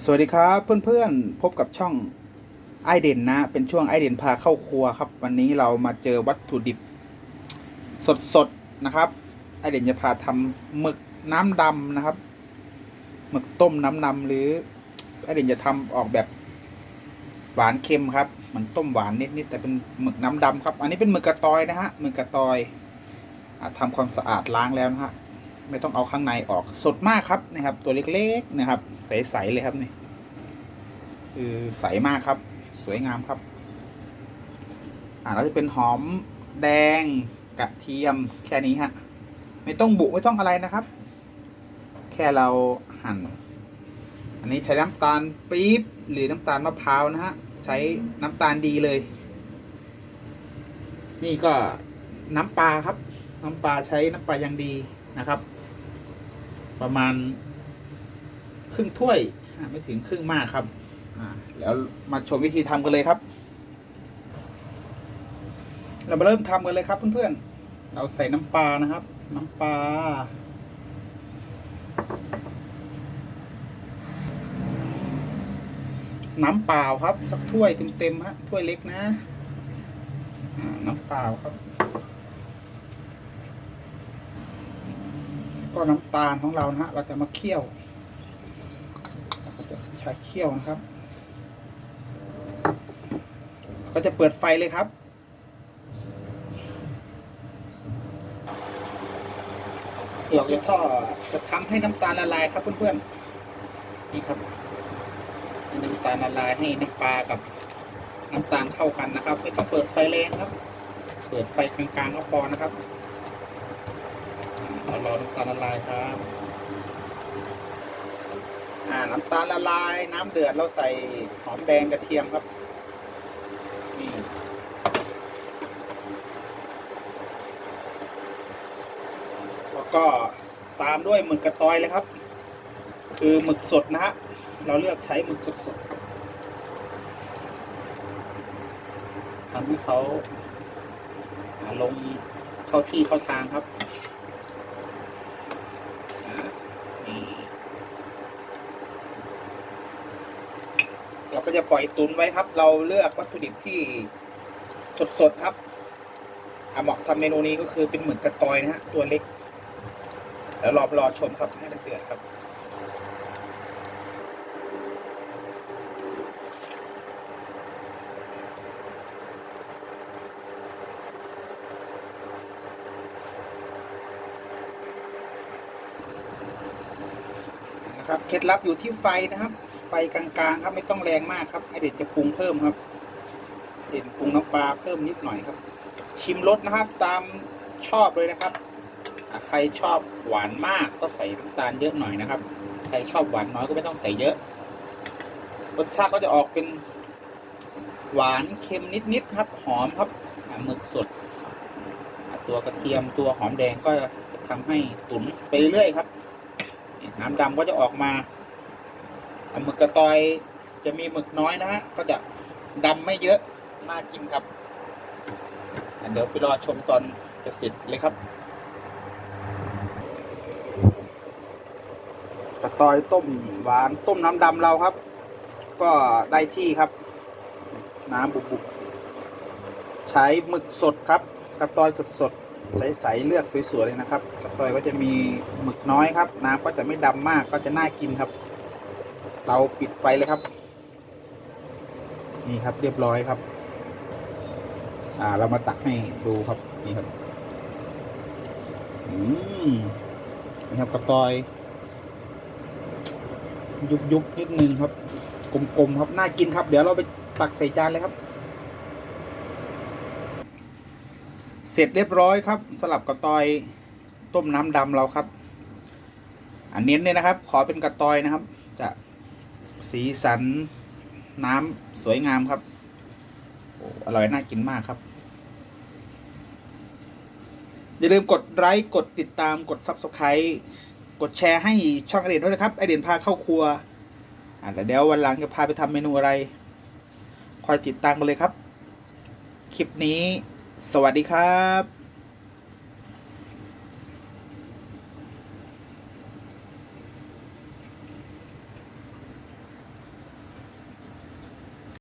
สวัสดีครับเพื่อนๆพบกับช่องไอเด่นนะ เป็นช่วงไอเด่นพาเข้าครัวครับ วันนี้เรามาเจอวัตถุดิบ สดๆนะครับ ไอเด่นจะพาทำหมึกน้ำดำนะครับหมึกต้มน้ำดำหรือไอเด่นจะทำออกแบบหวานเค็มครับเหมือนต้มหวานนิดๆแต่เป็นหมึกน้ำดำครับ อันนี้เป็นหมึกกระตอยนะฮะหมึกกระตอยอะทำความสะอาดล้างแล้วนะฮะ ไม่ต้องเอาข้างในออกสดมากครับนะครับ ตัวเล็กๆนะครับ ใสๆเลยครับนี่คือใสมากครับ สวยงามครับ อ่าแล้วจะเป็นหอมแดงกระเทียมแค่นี้ฮะไม่ต้องบุไม่ต้องอะไรนะครับ แค่เราหั่น อันนี้ใช้น้ำตาลปี๊บหรือน้ำตาลมะพร้าวนะฮะใช้น้ำตาลดีเลย นี่ก็น้ำปลาครับ น้ำปลาใช้น้ำปลายังดี นะครับ ประมาณครึ่งถ้วยไม่ถึงครึ่งมากครับแล้วมาชมวิธีทำกันเลยครับ เรามาเริ่มทำกันเลยครับเพื่อนๆ เราใส่น้ำปลานะครับ น้ำปลาน้ำเปล่าครับ สักถ้วยเต็มๆฮะถ้วยเล็กนะน้ำเปล่าครับ ก็น้ำตาลของเรานะฮะเราจะมาเคี่ยวเราจะใช้เคี่ยวนะครับ ก็จะเปิดไฟเลยครับเราจะท่อจะทำให้น้ำตาลละลายครับเพื่อนๆนี่ครับน้ำตาลละลายให้น้ำปลากับน้ำตาลเข้ากันนะครับไม่ต้องเปิดไฟแรงครับ เปิดไฟกลางๆก็พอนะครับ รารอน้ำตาลละลายครับ อ่า น้ำตาลละลาย น้ำเดือดเราใส่หอมแดงกระเทียมครับนี่แล้วก็ตามด้วยหมึกกระตอยเลยครับ คือหมึกสดนะฮะ เราเลือกใช้หมึกสดๆทำให้เขาอ่าลงเข้าที่เข้าทางครับ อ่านี่ เราก็จะปล่อยตุนไว้ครับ เราเลือกวัตถุดิบที่สดๆครับอะเหมาะทำเมนูนี้ก็คือเป็นหมึกกระตอยนะฮะตัวเล็กแล้วรอรอชมครับให้มันเดือดครับ นะครับเคล็ดลับอยู่ที่ไฟนะครับ ฟกลางๆครับไม่ต้องแรงมากครับไอเด็ดจะปรุงเพิ่มครับ เด่นปรุงน้ำปลาเพิ่มนิดหน่อยครับ ชิมรสนะครับ ตามชอบเลยนะครับใครชอบหวานมากก็ใส่น้ำตาลเยอะหน่อยนะครับ ใครชอบหวานน้อยก็ไม่ต้องใส่เยอะ รสชาติก็จะออกเป็นหวานเค็มนิดๆครับ หอมครับหมึกสด ตัวกระเทียมตัวหอมแดงก็จะทำให้ตุ๋นไปเรื่อยครับ น้ำดำก็จะออกมา หมึกกระตอยจะมีหมึกน้อยนะฮะก็จะดำไม่เยอะน่ากินครับเดี๋ยวไปรอชมตอนจะเสร็จเลยครับ กระตอยต้มหวานต้มน้ำดำเราครับ ก็ได้ที่ครับ น้ำบุบๆใช้หมึกสดครับ กระตอยสดๆใสๆเลือกสวยๆเลยนะครับ กระตอยก็จะมีหมึกน้อยครับ น้ำก็จะไม่ดำมากก็จะน่ากินครับ เราปิดไฟเลยครับ นี่ครับเรียบร้อยครับ อ่า เรามาตักให้ดูครับนี่ครับ อืมนี่ครับกระตอย ยุบยุบนิดนึงครับ กลมๆครับน่ากินครับ เดี๋ยวเราไปตักใส่จานเลยครับ เสร็จเรียบร้อยครับสลับกระตอยต้มน้ำดำเราครับอันเน้นเลยนะครับ ขอเป็นกระตอยนะครับ จะ สีสันน้ำสวยงามครับอร่อยน่ากินมากครับ อย่าลืมกดไลค์กดติดตามกด Subscribe กดแชร์ให้ช่องไอเด่นด้วยนะครับไอเด่นพาเข้าครัวอ่าแล้วเดี๋ยววันหลังจะพาไปทำเมนูอะไร คอยติดตามกันเลยครับ คลิปนี้ สวัสดีครับ